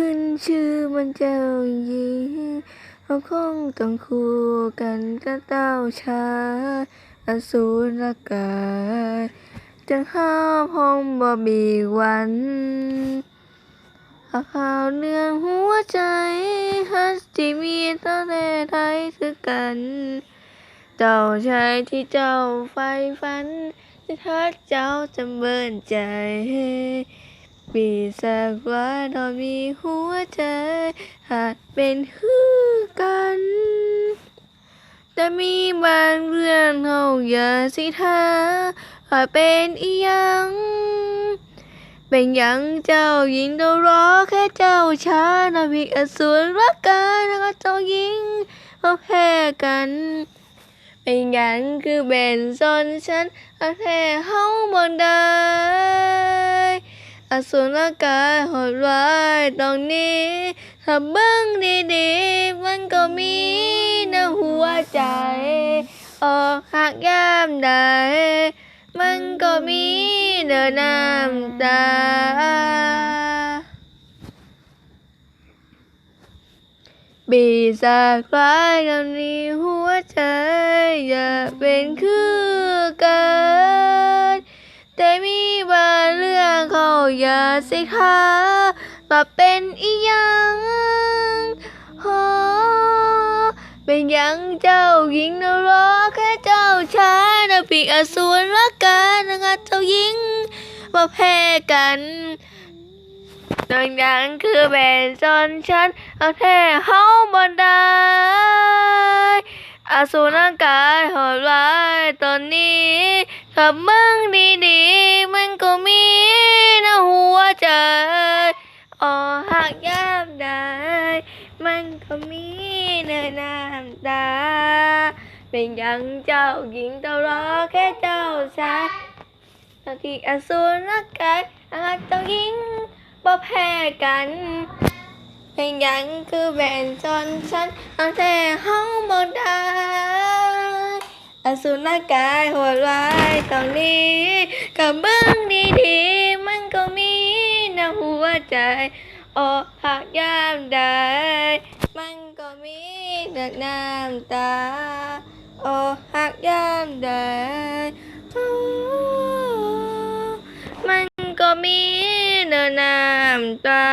ขึ้นชื่อมันเจ้าหญิงเราคงต้องคู่กันกับเต้าชายอสูรกายจังห้าพงบ่มีวันอาข่าวเนื่องหัวใจฮัสที่มีตั้งแต่ไทยคือกัน เจ้าชายที่เจ้าใฝ่ฝันที่ทักเจ้าจำเบินใจ ปีศาจว่าเรามีหัวใจหากเป็นคือกัน แต่มีบางเรื่องเฮาอย่าสิท่าว่าเป็นอียัง เป็นยังเจ้าหญิงต้องรอแค่เจ้าช้านาวิกอสูรรักกันแล้วก็เจ้าหญิงมาแพ้กันเป็นยังคือเบนซอนฉันเอาแท้เฮาบ่ได้ อสูรกายโหดร้ายตรงนี้ถ้าเบิ่งดีๆ มันก็มีในหัวใจ ออกหักยามใด มันก็มีเดินน้ำตาปีศาจร้ายกับนี้หัวใจ อย่าเป็นคือกันแต่มี อย่าสิคะมาเป็นอียังโอเป็นยังเจ้าหญิงนะรอแค่เจ้าชายนะปีกอสูรรักกันนะคะเจ้าหญิงมาแพ้กันดังนั้นคือแบนจนฉันเอาแท้เฮาบ่ได้อสูรกายโหดร้ายตอนนี้ถ้ามึงดีๆ ก็มีในน้ำตา เป็นยังเจ้าหญิงต้องรอแค่เจ้าชายตอนที่อสูรกกายอาจเจ้าหญิงบ่แพ้กัน เป็นยังคือแบนจนฉันเอาแต่เฮาบ่ได้อสูรกายโหดร้ายตอนนี้กับเบื้องดีๆมันก็มีนะหัวใจออกหักยาำตา โอหักยามใดอ้าวมันก็มีแต่น้ำตา